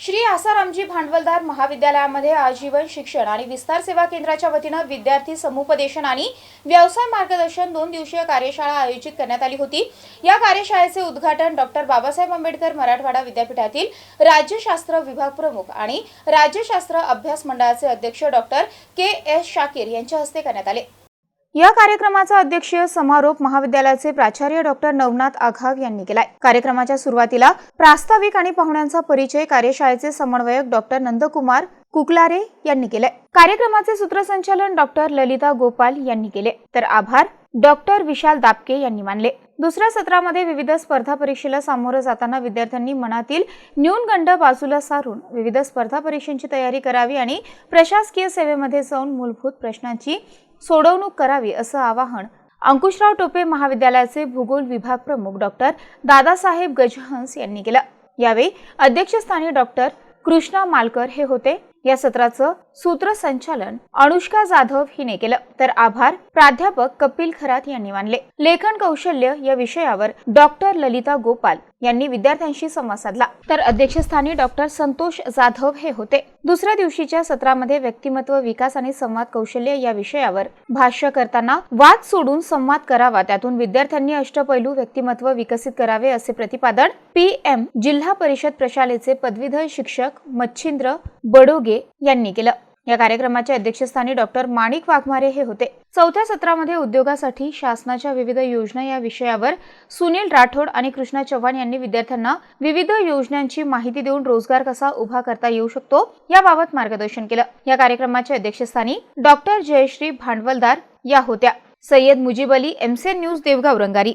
श्री आसारामजी भांडवलदार महाविद्यालयामध्ये आजीवन शिक्षण आणि विस्तार सेवा केंद्राच्या वतीनं विद्यार्थी समुपदेशन आणि व्यवसाय मार्गदर्शन दोन दिवसीय कार्यशाळा आयोजित करण्यात आली होती. या कार्यशाळेचे उद्घाटन डॉक्टर बाबासाहेब आंबेडकर मराठवाडा विद्यापीठातील राज्यशास्त्र विभाग प्रमुख आणि राज्यशास्त्र अभ्यास मंडळाचे अध्यक्ष डॉक्टर के एस शाकीर यांच्या हस्ते करण्यात आले. या कार्यक्रमाचा अध्यक्षीय समारोप महाविद्यालयाचे प्राचार्य डॉक्टर नवनाथ आघाव यांनी केलाय. कार्यक्रमाच्या सुरुवातीला प्रास्ताविक आणि पाहुण्यांचा परिचय कार्यशाळेचे समन्वयक डॉक्टर नंदकुमार कुकलारे यांनी केलाय. कार्यक्रमाचे सूत्रसंचालन डॉक्टर ललिता गोपाल यांनी केले. तर आभार डॉक्टर विशाल दापके यांनी मानले. दुसऱ्या सत्रामध्ये विविध स्पर्धा परीक्षेला सामोरं जाताना विद्यार्थ्यांनी मनातील न्यूनगंड बाजूला सारून विविध स्पर्धा परीक्षांची तयारी करावी आणि प्रशासकीय सेवेमध्ये जाऊन मूलभूत प्रश्नांची सोडवणूक करावी असं आवाहन अंकुशराव टोपे महाविद्यालयाचे भूगोल विभाग प्रमुख डॉक्टर दादासाहेब गजहंस यांनी केलं. यावेळी अध्यक्षस्थानी डॉक्टर कृष्णा मालकर हे होते. या सत्राचं सूत्रसंचालन अनुष्का जाधव हिने केलं. तर आभार प्राध्यापक कपिल खरात यांनी मानले. लेखन कौशल्य या विषयावर डॉक्टर ललिता गोपाल यांनी विद्यार्थ्यांशी संवाद साधला. तर अध्यक्षस्थानी डॉक्टर संतोष जाधव हे होते. दुसऱ्या दिवशीच्या सत्रामध्ये व्यक्तिमत्व विकास आणि संवाद कौशल्य या विषयावर भाष्य करताना वाद सोडून संवाद करावा त्यातून विद्यार्थ्यांनी अष्टपैलू व्यक्तिमत्व विकसित करावे असे प्रतिपादन पी. एम. जिल्हा परिषद प्रशालेचे पदवीधर शिक्षक मच्छिंद्र बडोगे यांनी केलं. या कार्यक्रमाच्या अध्यक्षस्थानी डॉक्टर माणिक वाघमारे हे होते. चौथ्या सत्रामध्ये उद्योगासाठी शासनाच्या विविध योजना या विषयावर सुनील राठोड आणि कृष्णा चव्हाण यांनी विद्यार्थ्यांना विविध योजनांची माहिती देऊन रोजगार कसा उभा करता येऊ शकतो याबाबत मार्गदर्शन केलं. या कार्यक्रमाच्या अध्यक्षस्थानी डॉक्टर जयश्री भांडवलदार या होत्या. Sayyad Mujeeb Ali MCN news Devgaon Rangari.